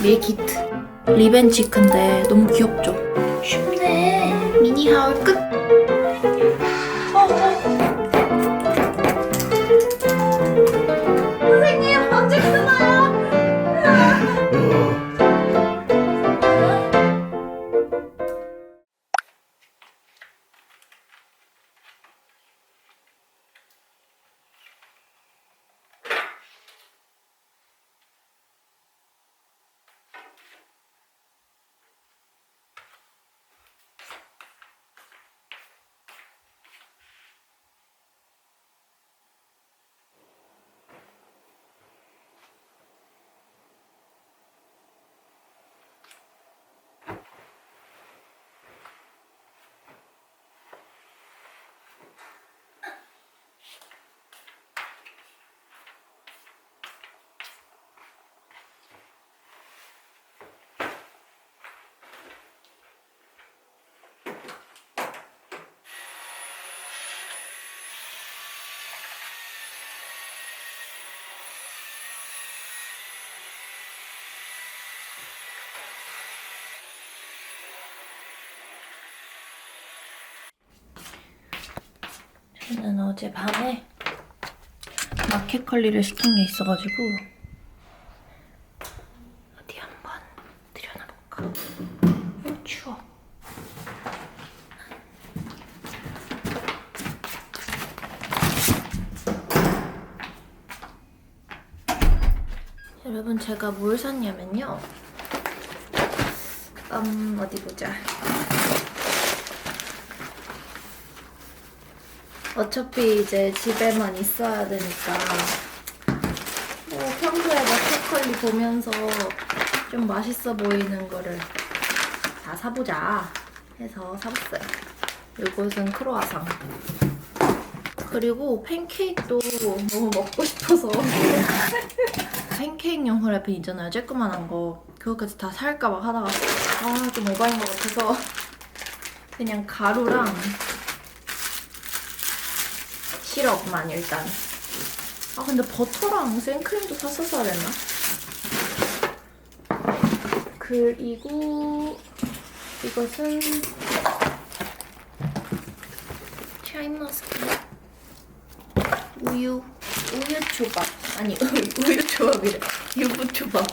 밀키트. 리벤치크인데 너무 귀엽죠? 쉽네. 미니 하울 끝 저는 어제 밤에 마켓 관리를 시킨 게 있어가지고 어디 한번 들여다볼까? 어, 추워. 여러분 제가 뭘 샀냐면요. 음 어디 보자. 어차피 이제 집에만 있어야 되니까 뭐 평소에 마켓컬리 보면서 좀 맛있어 보이는 거를 다 사보자 해서 사봤어요. 이것은 크로아상. 그리고 팬케이크도 너무 먹고 싶어서 팬케이크용 후라이팬 있잖아요. 쬐끄만한 거. 그거까지 다 살까 막 하다가 아 좀 오바인 것 같아서 그냥 가루랑 시럽만 일단. 아 근데 버터랑 생크림도 샀었어야 됐나? 그리고 이것은 샤인머스켓 우유 우유 초밥. 아니 우유 초밥이래. 유부 초밥.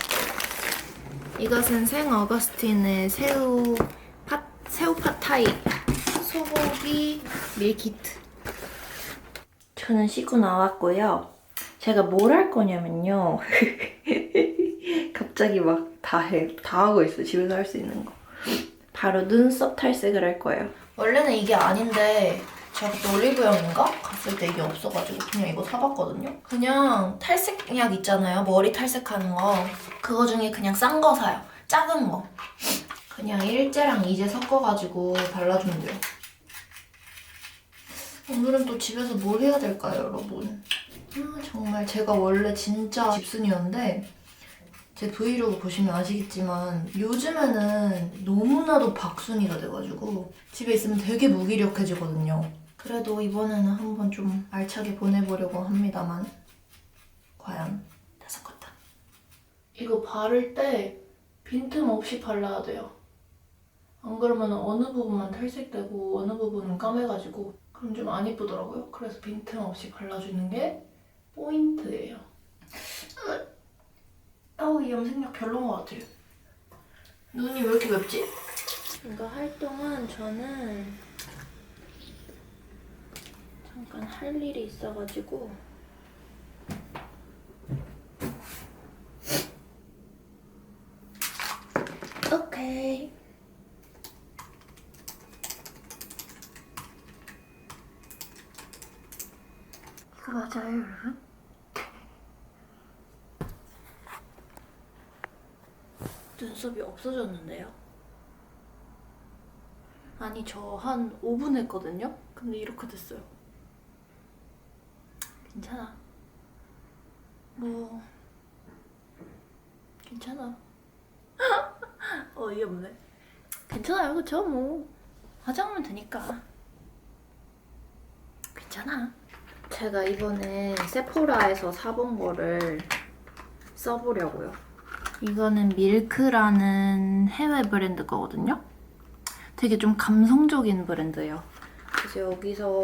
이것은 생 어거스틴의 새우 파 새우 팟타이. 소고기 밀키트 저는 씻고 나왔고요. 제가 뭘 할 거냐면요. 갑자기 막 다 해, 다 하고 있어. 집에서 할 수 있는 거. 바로 눈썹 탈색을 할 거예요. 원래는 이게 아닌데 제가 그때 올리브영인가? 갔을 때 이게 없어가지고 그냥 이거 사봤거든요. 그냥 탈색약 있잖아요. 머리 탈색하는 거. 그거 중에 그냥 싼 거 사요. 작은 거. 그냥 일제랑 이제 섞어가지고 발라주면 돼요. 오늘은 또 집에서 뭘 해야 될까요, 여러분? 아, 정말 제가 원래 진짜 집순이었는데 제 브이로그 보시면 아시겠지만 요즘에는 너무나도 박순이가 돼가지고 집에 있으면 되게 무기력해지거든요. 그래도 이번에는 한번 좀 알차게 보내보려고 합니다만 과연 다섯 것다. 이거 바를 때 빈틈 없이 발라야 돼요. 안 그러면 어느 부분만 탈색되고 어느 부분은 까매가지고 그럼 좀 안 이쁘더라고요. 그래서 빈틈없이 발라주는 게 포인트예요. 아우 이 염색약 별로인 것 같아요. 눈이 왜 이렇게 맵지? 이거 활동은 저는 잠깐 할 일이 있어가지고 오케이. 이거 맞아요, 여러분? 눈썹이 없어졌는데요? 아니, 저 한 5분 했거든요? 근데 이렇게 됐어요. 괜찮아. 뭐, 괜찮아. 어이없네. 괜찮아요, 그쵸? 뭐, 화장하면 되니까. 괜찮아. 제가 이번에 세포라에서 사본 거를 써보려고요. 이거는 밀크라는 해외 브랜드 거거든요. 되게 좀 감성적인 브랜드예요. 그래서 여기서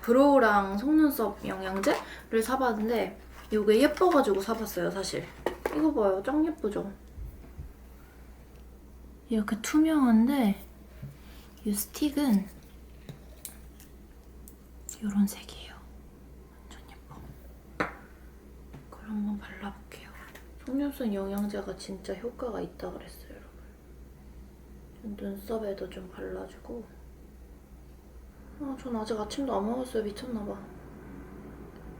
브로우랑 속눈썹 영양제를 사봤는데 이게 예뻐가지고 사봤어요, 사실. 이거 봐요, 짱 예쁘죠? 이렇게 투명한데 이 스틱은 이런 색이에요. 완전 예뻐. 그걸 한번 발라볼게요. 속눈썹 영양제가 진짜 효과가 있다 그랬어요, 여러분. 눈썹에도 좀 발라주고. 아, 전 아직 아침도 안 먹었어요. 미쳤나봐.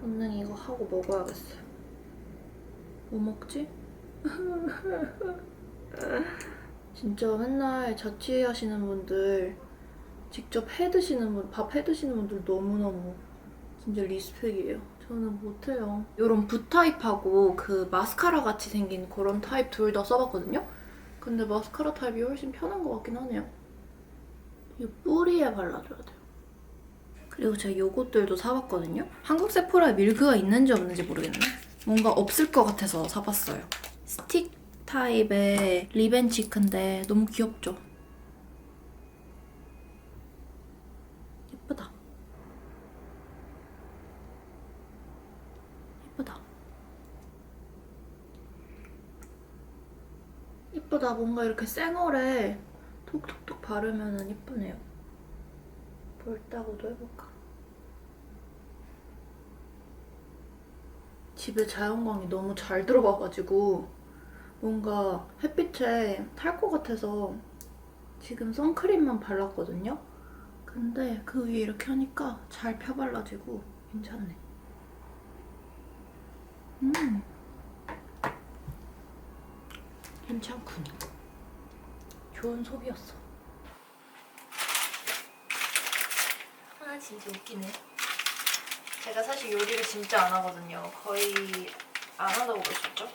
얼른 이거 하고 먹어야겠어요. 뭐 먹지? 진짜 맨날 자취하시는 분들, 직접 해 드시는 분, 밥 해 드시는 분들 너무너무 진짜 리스펙이에요. 저는 못해요. 이런 붓 타입하고 그 마스카라 같이 생긴 그런 타입 둘 다 써봤거든요? 근데 마스카라 타입이 훨씬 편한 것 같긴 하네요. 이 뿌리에 발라줘야 돼요. 그리고 제가 요것들도 사봤거든요? 한국 세포라에 밀크가 있는지 없는지 모르겠네. 뭔가 없을 것 같아서 사봤어요. 스틱 타입의 리벤치크인데 너무 귀엽죠? 예쁘다. 예쁘다. 예쁘다. 뭔가 이렇게 쌩얼에 톡톡톡 바르면 예쁘네요. 볼따구도 해볼까? 집에 자연광이 너무 잘 들어와가지고 뭔가 햇빛에 탈 것 같아서 지금 선크림만 발랐거든요? 근데 그 위에 이렇게 하니까 잘 펴발라지고 괜찮네. 음. 괜찮군. 좋은 소비였어. 아 진짜 웃기네. 제가 사실 요리를 진짜 안 하거든요. 거의 안 하다고 보셨죠?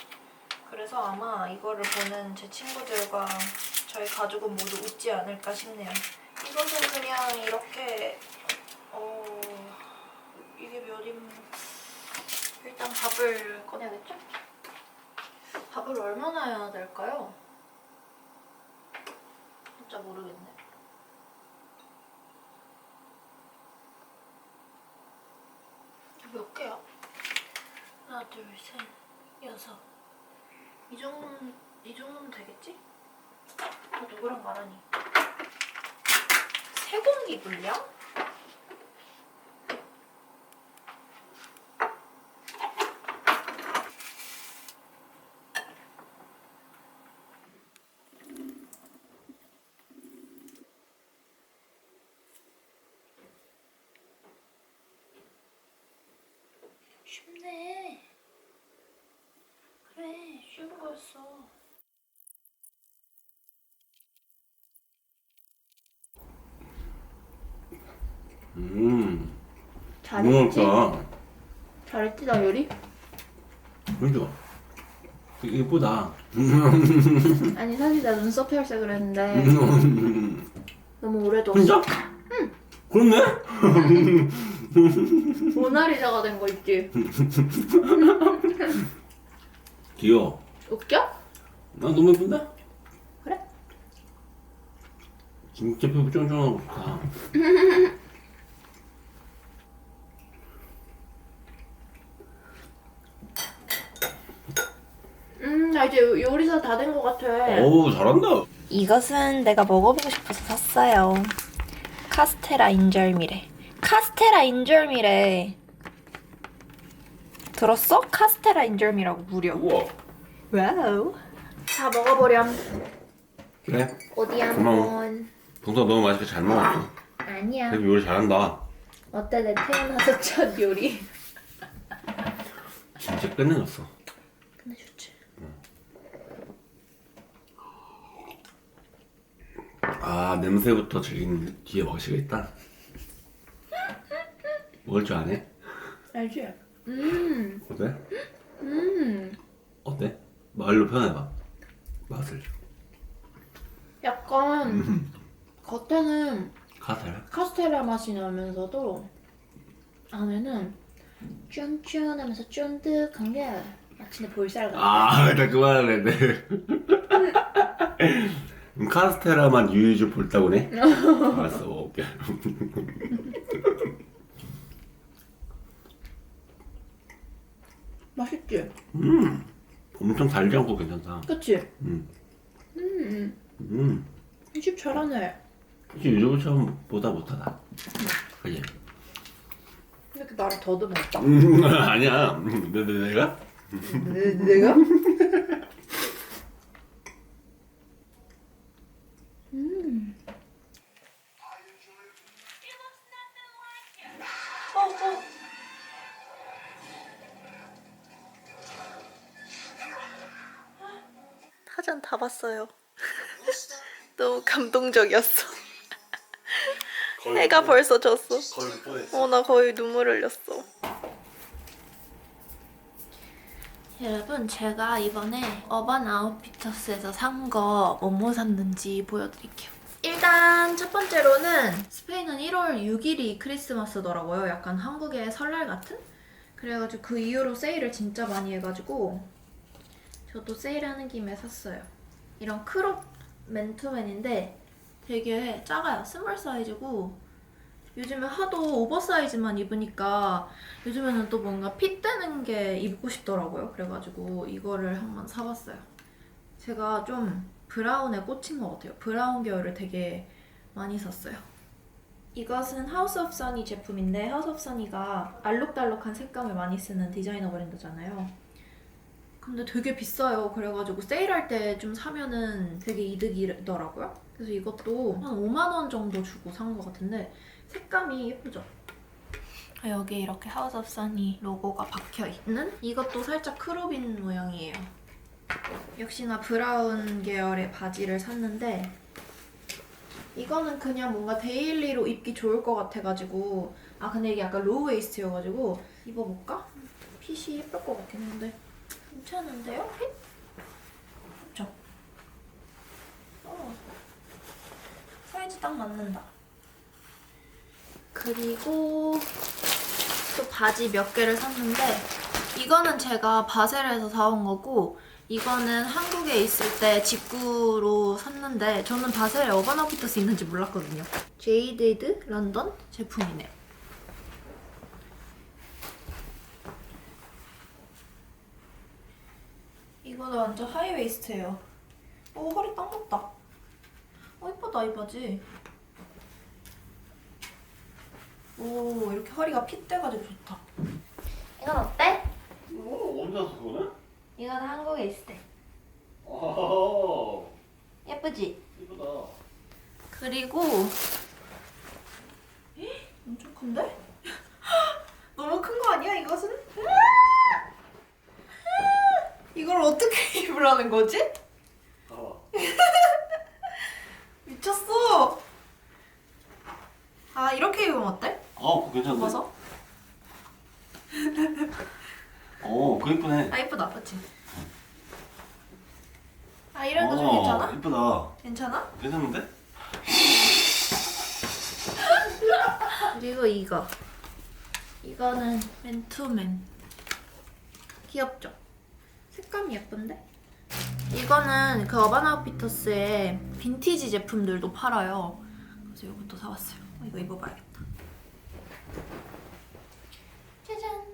그래서 아마 이거를 보는 제 친구들과 저희 가족은 모두 웃지 않을까 싶네요. 이것은 그냥 이렇게 어 이게 몇 인? 일단 밥을 꺼내야겠죠? 밥을 얼마나 해야 될까요? 진짜 모르겠네. 몇 개야? 하나, 둘, 셋, 여섯. 이 정도면, 이 정도면 되겠지? 너 누구랑 말하니? 세 공기 분량? 쉽네. 그래, 쉬운 거였어. 음, 잘했지? 잘했지, 나 요리? 그죠? 되게 예쁘다. 아니, 사실 나 눈썹 혈색을 했는데 너무 오래 뒀어. 진짜? 그렇네? 모나리자가 된 거 있지? 귀여워. 웃겨? 나 너무 예쁜데? 그래? 진짜 피부 쫀쫀하고 좋다. 음, 나 이제 요- 요리사 다된거 같아. 어우, 잘한다. 이것은 내가 먹어보고 싶어서 샀어요. 카스테라 인절미래. 카스테라 인절미래. 들었어? 카스테라 인절미라고 무려. 우와. 와우. 다 먹어보렴. 그래? 어디 고마워. 한번. 동서 너무 맛있게 잘 먹었어. 아니야. 되게 요리 잘한다. 어때 내 태어나서 첫 요리? 진짜 끝내줬어. 끝내줬지. 아, 냄새부터 즐기는 뒤에 맛이겠다. 먹을 줄 아네? 알지? 음, 어때? 음. 어때? 말로 표현해봐. 맛을. 약간 겉에는 카스테라? 카스테라 맛이 나면서도 안에는 쫀쫀하면서 쫀득한 게 마침내 볼살 같아. 아, 나 그만할래. 카스테라만 유유주 볼따구네. 알았어, 먹을게. 맛있지? 음, 엄청 달지 않고 괜찮다. 그치? 음, 음, 음. 이 집 잘하네. 혹시 유주부처보다 못하다. 그지? 이렇게 나를 더듬었다. 음, 아니야. 음, 내, 내, 내가? 내, 내가? 사전 다 봤어요. 너무 감동적이었어. 해가 벌써 졌어. 보냈어. 어, 나 거의 눈물 흘렸어. 여러분, 제가 이번에 어반 아웃피터스에서 산 거 뭐 뭐 샀는지 보여드릴게요. 일단 첫 번째로는 스페인은 1월 6일이 크리스마스더라고요. 약간 한국의 설날 같은? 그래가지고 그 이후로 세일을 진짜 많이 해가지고 저도 세일하는 김에 샀어요. 이런 크롭 맨투맨인데 되게 작아요. 스몰 사이즈고 요즘에 하도 오버사이즈만 입으니까 요즘에는 또 뭔가 핏되는 게 입고 싶더라고요. 그래가지고 이거를 한번 사봤어요. 제가 좀 브라운에 꽂힌 것 같아요. 브라운 계열을 되게 많이 샀어요. 이것은 하우스 오브 써니 제품인데 하우스 오브 써니가 알록달록한 색감을 많이 쓰는 디자이너 브랜드잖아요. 근데 되게 비싸요. 그래가지고 세일할 때 좀 사면은 되게 이득이더라고요. 그래서 이것도 한 5만 원 정도 주고 산 것 같은데 색감이 예쁘죠? 아, 여기 이렇게 하우스 오브 써니 로고가 박혀 있는 이것도 살짝 크롭인 모양이에요. 역시나 브라운 계열의 바지를 샀는데 이거는 그냥 뭔가 데일리로 입기 좋을 것 같아가지고 아 근데 이게 약간 로우 웨이스트여가지고 입어볼까? 핏이 예쁠 것 같긴 한데 괜찮은데요? 핏? 그쵸? 어. 사이즈 딱 맞는다. 그리고 또 바지 몇 개를 샀는데 이거는 제가 바셀에서 사온 거고 이거는 한국에 있을 때 직구로 샀는데 저는 바셀에 어반 아우피터스 있는지 몰랐거든요. 제이데드 런던 제품이네요. 이거는 완전 하이웨이스트예요. 오 허리 딱 맞다. 어 이쁘다 이 바지. 오 이렇게 허리가 핏돼가지고 좋다. 이건 어때? 오, 언제 샀어, 그거는? 이건 한국에 있을 때. 오, 예쁘지? 이쁘다. 그리고 헉, 엄청 큰데? 너무 큰 거 아니야 이것은? 이걸 어떻게 입으라는 거지? 봐봐. 미쳤어. 아 이렇게 입으면 어때? 어, 그거 괜찮네. 벗어? 어, 그거 이쁘네. 아 이쁘다, 그렇지? 아 이런 거 좀 어, 괜찮아? 이쁘다. 괜찮아? 괜찮은데? 그리고 이거 이거는 맨투맨 귀엽죠? 색감이 예쁜데? 이거는 그 어반 아웃피터스의 빈티지 제품들도 팔아요 그래서 이것도 사왔어요 어, 이거 입어봐야겠다 짜잔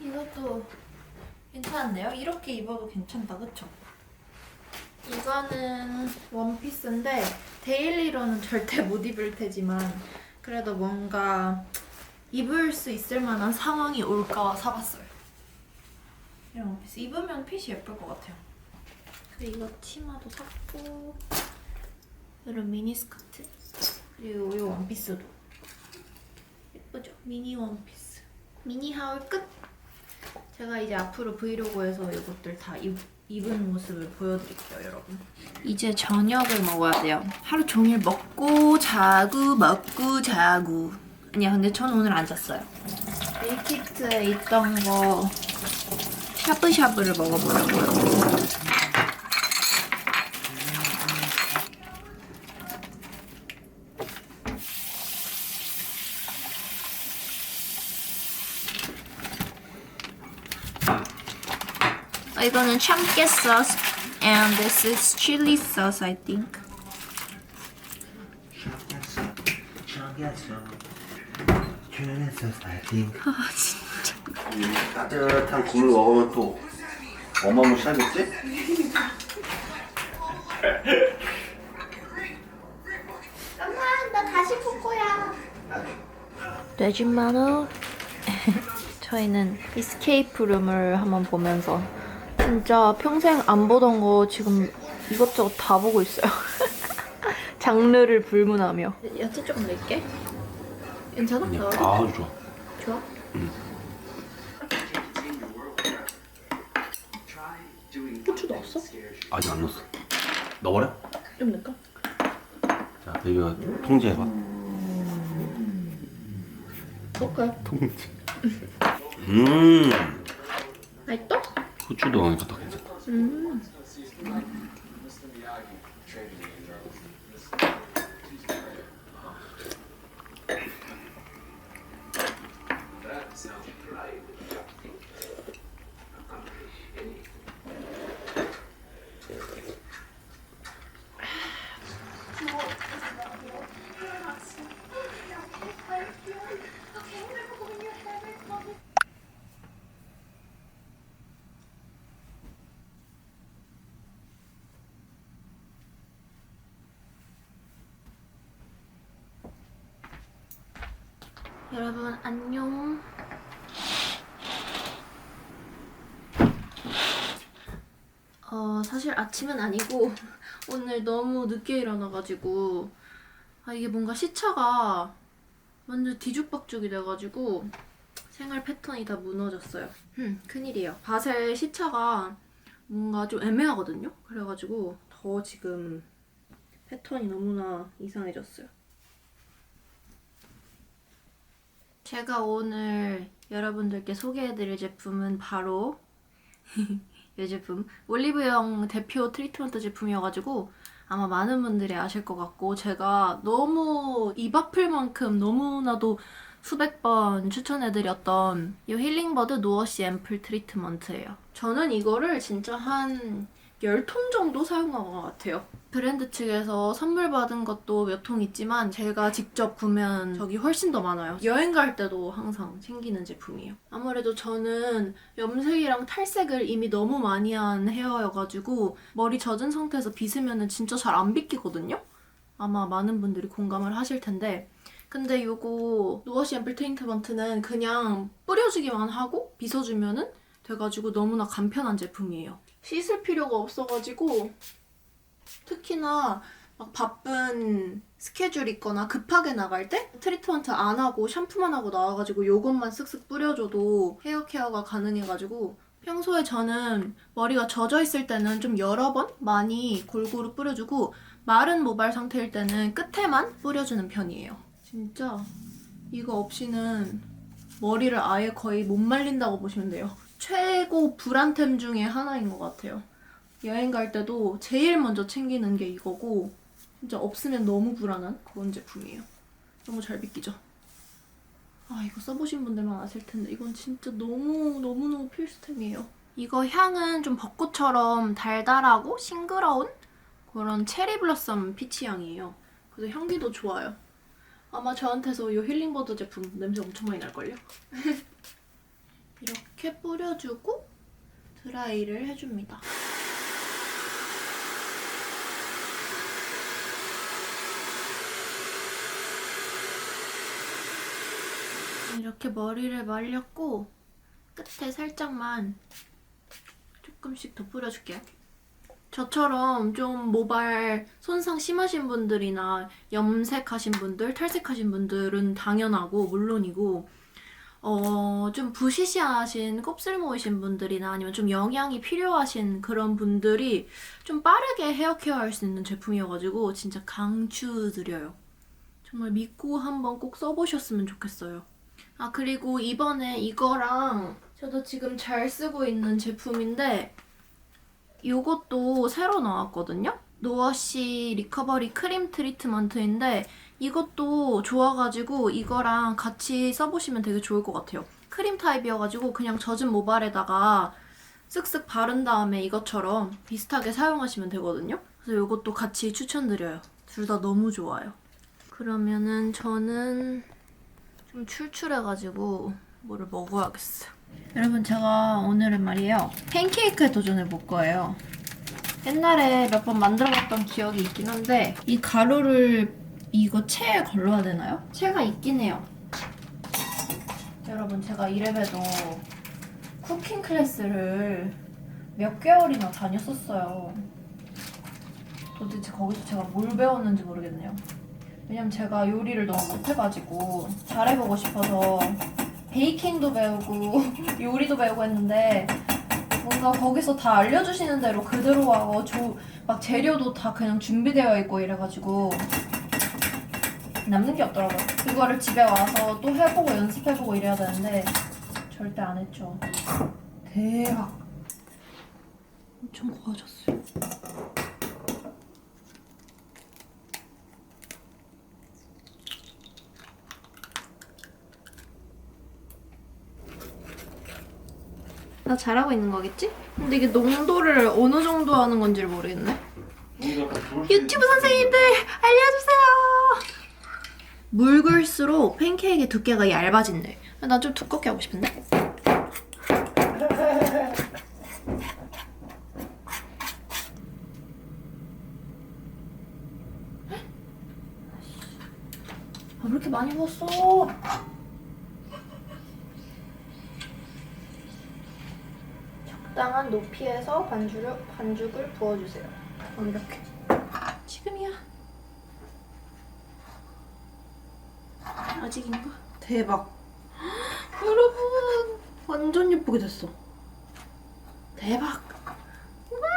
이것도 괜찮은데요? 이렇게 입어도 괜찮다 그쵸? 이거는 원피스인데 데일리로는 절대 못 입을 테지만 그래도 뭔가 입을 수 있을 만한 상황이 올까 사봤어요. 이런 원피스 입으면 핏이 예쁠 것 같아요. 그리고 이거 치마도 샀고 이런 미니 스커트 그리고 이 원피스도 예쁘죠? 미니 원피스 미니 하울 끝! 제가 이제 앞으로 브이로그에서 이것들 다 입, 입은 모습을 보여드릴게요, 여러분. 이제 저녁을 먹어야 돼요. 하루 종일 먹고 자고 먹고 자고. 아니야, 근데 저는 오늘 안 잤어요. 밀키트에 있던 거 샤브샤브를 먹어보려고요. 어, 이거는 참깨 sauce and this is chili sauce I think. 아 진짜. 따뜻한 굴을 먹으면 또 어마무시하겠지? 엄마 나 다시 볼 거야. 돼지마루 저희는 이스케이프 룸을 한번 보면서 진짜 평생 안 보던 거 지금 이것저것 다 보고 있어요 장르를 불문하며 야채 조금 넣을게 괜찮아? 넣어도? 아주 좋아. 좋아? 후추 넣었어? 아직 안 넣었어. 넣어버려? 좀 넣을까? 자, 베이비가 통제해봐. 오케이 통제. 음, 맛있어? 후추도 넣으니까 더 괜찮다. 음 여러분 안녕. 어 사실 아침은 아니고 오늘 너무 늦게 일어나가지고 아 이게 뭔가 시차가 완전 뒤죽박죽이 돼가지고 생활 패턴이 다 무너졌어요. 음 큰일이에요. 바셀 시차가 뭔가 좀 애매하거든요? 그래가지고 더 지금 패턴이 너무나 이상해졌어요 제가 오늘 여러분들께 소개해드릴 제품은 바로 이 제품 올리브영 대표 트리트먼트 제품이어가지고 아마 많은 분들이 아실 것 같고 제가 너무 입 아플 만큼 너무나도 수백 번 추천해드렸던 이 힐링버드 노워시 앰플 트리트먼트예요. 저는 이거를 진짜 한 10통 정도 사용한 것 같아요. 브랜드 측에서 선물 받은 것도 몇 통 있지만 제가 직접 구매한 적이 훨씬 더 많아요. 여행 갈 때도 항상 챙기는 제품이에요. 아무래도 저는 염색이랑 탈색을 이미 너무 많이 한 헤어여가지고 머리 젖은 상태에서 빗으면 진짜 잘 안 빗기거든요? 아마 많은 분들이 공감을 하실 텐데 근데 요거 노워시 앰플 트리트먼트는 그냥 뿌려주기만 하고 빗어주면은 돼가지고 너무나 간편한 제품이에요. 씻을 필요가 없어가지고 특히나 막 바쁜 스케줄 있거나 급하게 나갈 때 트리트먼트 안 하고 샴푸만 하고 나와가지고 요것만 쓱쓱 뿌려줘도 헤어 케어가 가능해가지고 평소에 저는 머리가 젖어 있을 때는 좀 여러 번 많이 골고루 뿌려주고 마른 모발 상태일 때는 끝에만 뿌려주는 편이에요. 진짜 이거 없이는 머리를 아예 거의 못 말린다고 보시면 돼요. 최고 불안템 중에 하나인 것 같아요. 여행 갈 때도 제일 먼저 챙기는 게 이거고 진짜 없으면 너무 불안한 그런 제품이에요. 너무 잘 믿기죠? 아 이거 써보신 분들만 아실 텐데 이건 진짜 너무 너무 너무 필수템이에요. 이거 향은 좀 벚꽃처럼 달달하고 싱그러운 그런 체리 블러썸 피치 향이에요. 그래서 향기도 좋아요. 아마 저한테서 이 힐링버드 제품 냄새 엄청 많이 날걸요? 이렇게 뿌려주고 드라이를 해줍니다. 이렇게 머리를 말렸고 끝에 살짝만 조금씩 더 뿌려줄게요. 저처럼 좀 모발 손상 심하신 분들이나 염색하신 분들, 탈색하신 분들은 당연하고 물론이고 어, 좀 부시시하신 곱슬모이신 분들이나 아니면 좀 영양이 필요하신 그런 분들이 좀 빠르게 헤어 케어 할 수 있는 제품이어가지고 진짜 강추드려요. 정말 믿고 한번 꼭 써보셨으면 좋겠어요. 아, 그리고 이번에 이거랑 저도 지금 잘 쓰고 있는 제품인데 이것도 새로 나왔거든요? 노워시 리커버리 크림 트리트먼트인데 이것도 좋아가지고 이거랑 같이 써보시면 되게 좋을 것 같아요. 크림 타입이어가지고 그냥 젖은 모발에다가 쓱쓱 바른 다음에 이것처럼 비슷하게 사용하시면 되거든요. 그래서 이것도 같이 추천드려요. 둘 다 너무 좋아요. 그러면은 저는 좀 출출해가지고 뭐를 먹어야겠어요. 여러분 제가 오늘은 말이에요 팬케이크에 도전해 볼 거예요. 옛날에 몇 번 만들어봤던 기억이 있긴 한데 이 가루를 이거 체에 걸러야 되나요? 체가 있긴 해요. 여러분 제가 이래봬도 쿠킹 클래스를 몇 개월이나 다녔었어요. 도대체 거기서 제가 뭘 배웠는지 모르겠네요. 왜냐면 제가 요리를 너무 못해가지고 잘해보고 싶어서 베이킹도 배우고 요리도 배우고 했는데 뭔가 거기서 다 알려주시는 대로 그대로 하고 조, 막 재료도 다 그냥 준비되어 있고 이래가지고 남는 게 없더라고요. 그거를 집에 와서 또 해보고 연습해보고 이래야 되는데 절대 안 했죠. 대박. 엄청 구워졌어요. 나 잘하고 있는 거겠지? 근데 이게 농도를 어느 정도 하는 건지 를 모르겠네. 유튜브 선생님들 알려주세요. 묽을수록 팬케이크의 두께가 얇아진대. 나 좀 두껍게 하고 싶은데. 아, 왜 이렇게 많이 부었어? 적당한 높이에서 반죽을, 반죽을 부어주세요. 어, 이렇게. 지금이야. 아직인가? 대박. 여러분, 완전 예쁘게 됐어. 대박. 우와!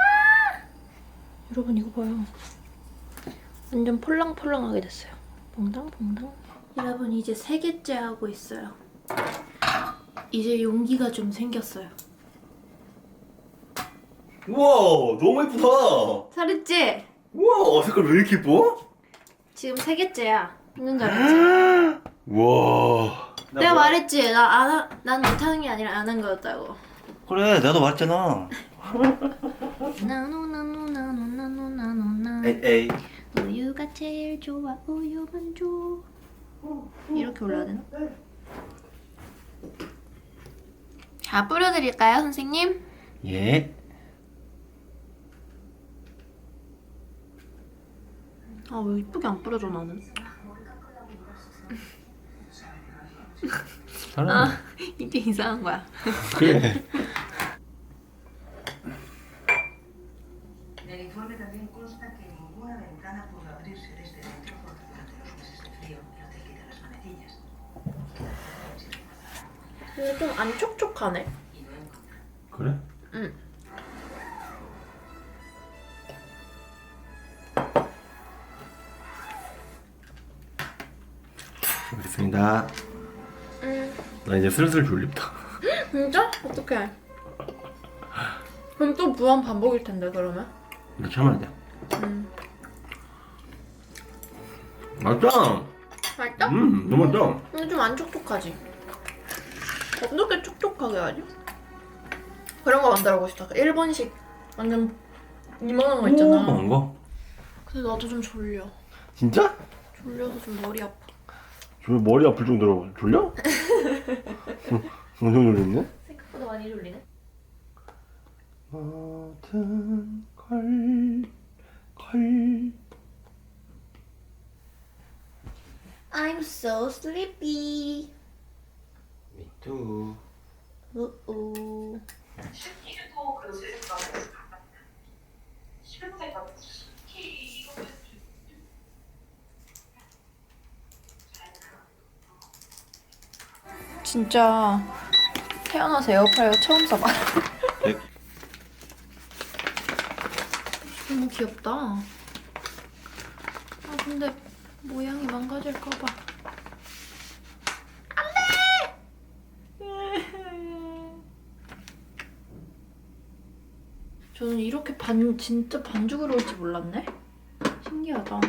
여러분, 이거 봐요. 완전 폴랑폴랑하게 됐어요. 퐁당퐁당. 여러분, 이제 세 개째 하고 있어요. 이제 용기가 좀 생겼어요. 우와 너무 예쁘다. 잘했지? 우와 색깔 왜 이렇게 예뻐? 지금 세 개째야. 완전 잘했지? 우와. 내가 말했지. 나 안, 난 못하는 게 아니라 안 한 거였다고. 그래 나도 말했잖아 나노 나노 나노 나노 나노 나. 에이 에이 우유가 제일 좋아. 우유만 줘. 이렇게 올라야 되나? 자 뿌려드릴까요, 선생님? 예 아 왜 이쁘게 안 뿌려줘 나는? 잘하네 아 이게 이상한 거야. 그래. En el informe también consta que ninguna ventana pudo abrirse desde dentro porque durante los meses de frío el hotel quita las manecillas. 근데 좀 안 촉촉하네. 그래? 응. 알겠습니다. 응. 나 이제 슬슬 졸립다. 진짜? 어떡해. 그럼 또 무한 반복일 텐데 그러면? 이거 참아야 돼. 음. 맛있다. 맛있다? 음 너무 맛있다. 근데 좀 안 촉촉하지? 어떻게 촉촉하게 하지? 그런 거 만들어보고 싶다. 그 일본식 완전 이만한 거 있잖아. 먹은 거? 근데 나도 좀 졸려. 진짜? 졸려서 좀 머리 아파. 저 머리 아플 정도로 졸려? 엄청 졸리네? 생각보다 많이 졸리네. 모든 걸, 걸. I'm so sleepy. Me too 우 진짜 태어나서 에어프라이어 처음 써봐. 네. 너무 귀엽다. 아 근데 모양이 망가질까봐. 안돼. 저는 이렇게 반 진짜 반죽으로 올지 몰랐네. 신기하다.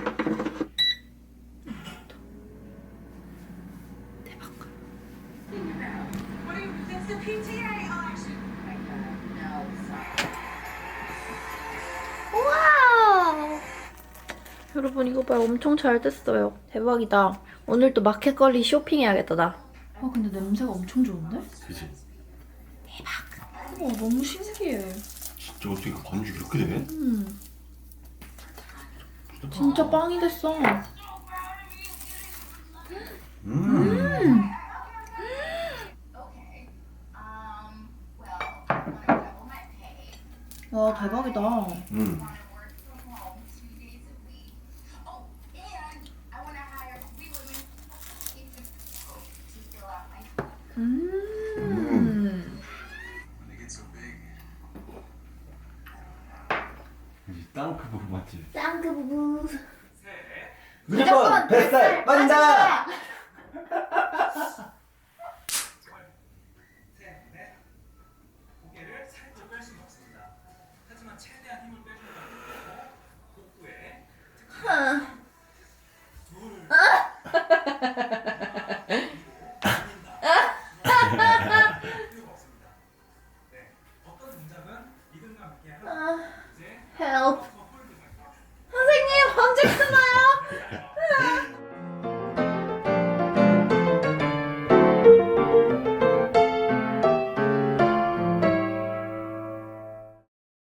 여러분 이거 봐요. 엄청 잘 됐어요. 대박이다. 오늘 또 마켓걸리 쇼핑해야겠다 나. 아 근데 냄새가 엄청 좋은데? 그지? 어 너무 신기해. 진짜 어떻게 반죽이 이렇게 돼? 음. 진짜 빵이 됐어. 음. 와 대박이다. 음. 음. 땅크 부부 맞지? 짱그 부부. 무조건 뱃살 빠진다.